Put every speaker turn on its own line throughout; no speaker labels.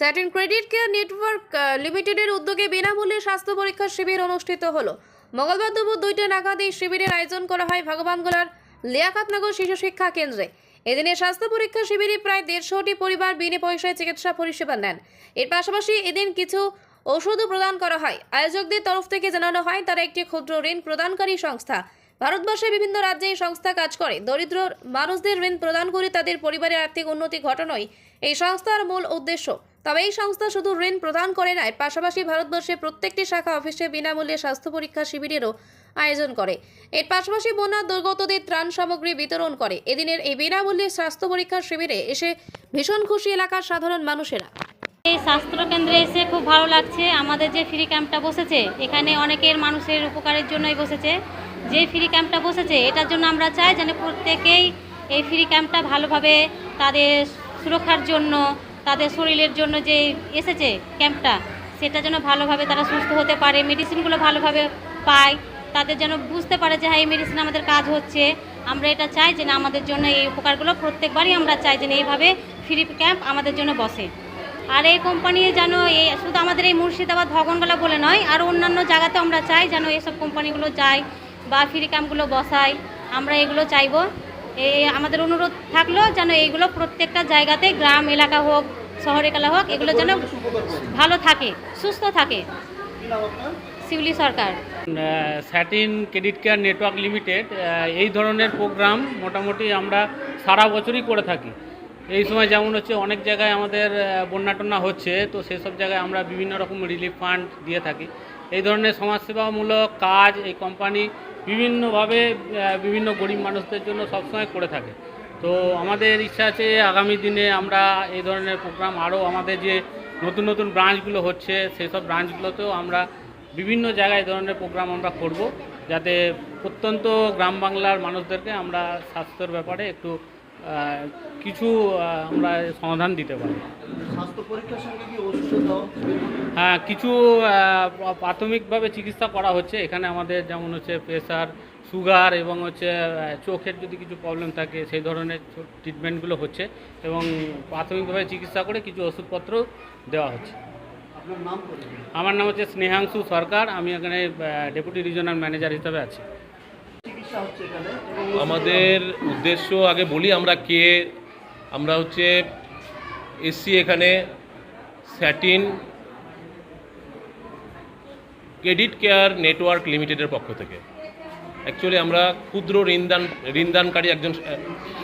Satin credit care network লিমিটেডের উদ্যোগে বিনামূল্যে স্বাস্থ্য পরীক্ষা শিবির অনুষ্ঠিত হলো। মঙ্গলবার দুপুর দুইটা নাগাদ এই শিবিরের আয়োজন করা হয় ভগবানগোলার লিয়াকাতনগর শিশু শিক্ষা কেন্দ্রে। এদিনে স্বাস্থ্য পরীক্ষা শিবিরে প্রায় দেড়শোটি পরিবার বিনে পয়সায় চিকিৎসা পরিষেবা নেন। এর পাশাপাশি এদিন কিছু ওষুধও প্রদান করা হয়। আয়োজকদের তরফ থেকে জানানো হয়, তারা একটি ক্ষুদ্র ঋণ প্রদানকারী সংস্থা। ভারতবর্ষের বিভিন্ন রাজ্যে এই সংস্থা কাজ করে। দরিদ্র মানুষদের ঋণ প্রদান করে তাদের পরিবারের আর্থিক উন্নতি ঘটানোই এই সংস্থার মূল উদ্দেশ্য। তবে এই সংস্থা শুধু ঋণ প্রদান করে না পাশাপাশি ভারতবর্ষের প্রত্যেকটি শাখা অফিসে বিনামূল্যে স্বাস্থ্য পরীক্ষা শিবিরেরও আয়োজন করে। এর পাশাপাশি বন্যা দুর্গতদের ত্রাণ সামগ্রী বিতরণ করে। এদিনের এই বিনামূল্যে স্বাস্থ্য পরীক্ষা শিবিরে এসে ভীষণ খুশি এলাকার সাধারণ মানুষেরা।
এই স্বাস্থ্য কেন্দ্রে এসে খুব ভালো লাগছে। আমাদের যে ফ্রি ক্যাম্পটা বসেছে, এখানে অনেকের মানুষের উপকারের জন্যই বসেছে। যে ফ্রি ক্যাম্পটা বসেছে, এটার জন্য আমরা চাই যেন প্রত্যেকেই এই ফ্রি ক্যাম্পটা ভালোভাবে তাদের সুরক্ষার জন্য, তাদের শরীরের জন্য যে এসেছে ক্যাম্পটা সেটা যেন ভালোভাবে তারা সুস্থ হতে পারে মেডিসিনগুলো ভালোভাবে পায়, তাদের যেন বুঝতে পারে যে হ্যাঁ এই মেডিসিন আমাদের কাজ হচ্ছে। আমরা এটা চাই যে, না, আমাদের জন্য এই উপকারগুলো প্রত্যেকবারই আমরা চাই যে এইভাবে ফ্রি ক্যাম্প আমাদের জন্য বসে। আর এই কোম্পানি যেন এই, শুধু আমাদের এই মুর্শিদাবাদ ভবনগুলো বলে নয়, আর অন্যান্য জায়গাতে আমরা চাই যেন এসব কোম্পানিগুলো যায়। বা ফ্রি ক্যাম্পগুলো বসায় আমরা এগুলো চাইব। এই আমাদের অনুরোধ থাকল যেন এইগুলো প্রত্যেকটা জায়গাতে গ্রাম এলাকা হোক শহর এলাকা হোক এগুলো যেন ভালো থাকে সুস্থ থাকে। Shiuli Sarkar.
Satin credit care network limited এই ধরনের প্রোগ্রাম মোটামুটি আমরা সারা বছরই করে থাকি। এই সময় যেমন হচ্ছে অনেক জায়গায় আমাদের আহ, বন্যা টন্যা হচ্ছে তো সেসব জায়গায় আমরা বিভিন্ন রকম রিলিফ ফান্ড দিয়ে থাকি। এই ধরনের সমাজসেবামূলক কাজ এই কোম্পানি বিভিন্নভাবে বিভিন্ন গরিব মানুষদের জন্য সবসময় করে থাকে। তো আমাদের ইচ্ছা আছে আগামী দিনে আমরা এই ধরনের প্রোগ্রাম আরও আমাদের যে নতুন নতুন ব্রাঞ্চগুলো হচ্ছে, সেসব ব্রাঞ্চগুলোতেও আমরা বিভিন্ন জায়গায় এই ধরনের প্রোগ্রাম আমরা করব, যাতে প্রত্যন্ত গ্রাম বাংলার মানুষদেরকে আমরা স্বাস্থ্যের ব্যাপারে একটু কিছু আমরা সমাধান দিতে পারি। হ্যাঁ কিছু প্রাথমিকভাবে চিকিৎসা করা হচ্ছে। এখানে আমাদের যেমন হচ্ছে প্রেশার সুগার এবং হচ্ছে চোখের যদি কিছু প্রবলেম থাকে সেই ধরনের ট্রিটমেন্টগুলো হচ্ছে এবং প্রাথমিকভাবে চিকিৎসা করে কিছু ওষুধপত্র দেওয়া হচ্ছে।
আপনার নাম করে
আমার নাম হচ্ছে স্নেহাংশু সরকার। আমি এখানে ডেপুটি রিজনাল ম্যানেজার হিসাবে আছি
চিকিৎসা হচ্ছে এখানে এবং
আমাদের উদ্দেশ্য আগে বলি আমরা কে, আমরা হচ্ছে এসছি এখানে স্যাটিন ক্রেডিট কেয়ার নেটওয়ার্ক লিমিটেডের পক্ষ থেকে। অ্যাকচুয়ালি আমরা ক্ষুদ্র ঋণদান, ঋণদানকারী একজন,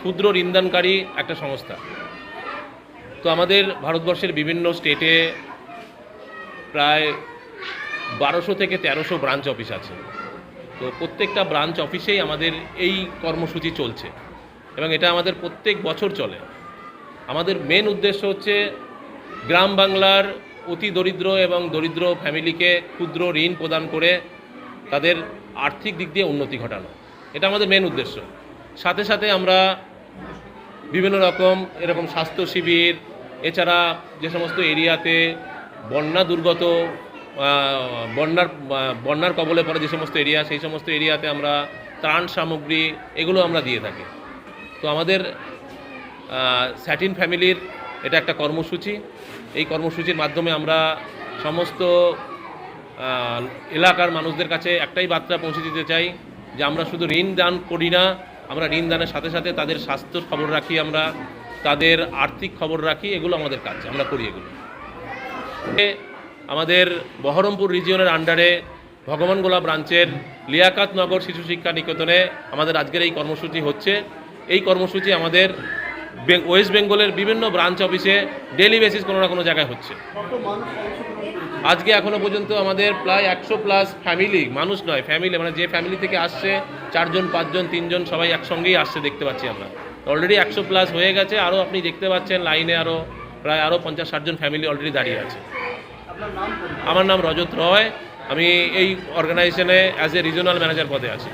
ক্ষুদ্র ঋণদানকারী একটা সংস্থা। তো আমাদের ভারতবর্ষের বিভিন্ন স্টেটে প্রায় বারোশো থেকে তেরোশো ব্রাঞ্চ অফিস আছে। তো প্রত্যেকটা ব্রাঞ্চ অফিসেই আমাদের এই কর্মসূচি চলছে এবং এটা আমাদের প্রত্যেক বছর চলে। আমাদের মেন উদ্দেশ্য হচ্ছে গ্রাম বাংলার অতি দরিদ্র এবং দরিদ্র ফ্যামিলিকে ক্ষুদ্র ঋণ প্রদান করে তাদের আর্থিক দিক দিয়ে উন্নতি ঘটানো। এটা আমাদের মেন উদ্দেশ্য। সাথে সাথে আমরা বিভিন্ন রকম এরকম স্বাস্থ্য শিবির, এছাড়া যে সমস্ত এরিয়াতে বন্যা দুর্গত বন্যার বন্যার কবলে পড়ে যে সমস্ত এরিয়া সেই সমস্ত এরিয়াতে আমরা ত্রাণ সামগ্রী এগুলো আমরা দিয়ে থাকি। তো আমাদের স্যাটিন ফ্যামিলির এটা একটা কর্মসূচি। এই কর্মসূচির মাধ্যমে আমরা সমস্ত এলাকার মানুষদের কাছে একটাই বার্তা পৌঁছে দিতে চাই যে আমরা শুধু ঋণ দান করি না, আমরা ঋণ দানের সাথে সাথে তাদের স্বাস্থ্যর খবর রাখি আমরা, তাদের আর্থিক খবর রাখি, এগুলো আমাদের কাজ, আমরা করি এগুলো। আমাদের বহরমপুর রিজিয়নের আন্ডারে ভগবানগোলা ব্রাঞ্চের লিয়াকাত নগর শিশু শিক্ষা নিকেতনে আমাদের আজকের এই কর্মসূচি হচ্ছে। এই কর্মসূচি আমাদের ওয়েস্ট বেঙ্গলের বিভিন্ন ব্রাঞ্চ অফিসে ডেলি বেসিস কোনো না কোনো জায়গায় হচ্ছে? আজকে এখনও পর্যন্ত আমাদের প্রায় একশো প্লাস ফ্যামিলি মানুষ নয় ফ্যামিলি মানে যে ফ্যামিলি থেকে আসছে, চারজন, পাঁচজন, তিনজন সবাই একসঙ্গেই আসছে দেখতে পাচ্ছি আমরা। অলরেডি একশো প্লাস হয়ে গেছে আরও আপনি দেখতে পাচ্ছেন লাইনে আরও প্রায় আরও পঞ্চাশ ষাটজন ফ্যামিলি অলরেডি দাঁড়িয়ে আছে। আমার নাম রজত রয়। আমি এই অর্গানাইজেশনে অ্যাজ এ রিজনাল ম্যানেজার পদে আছি।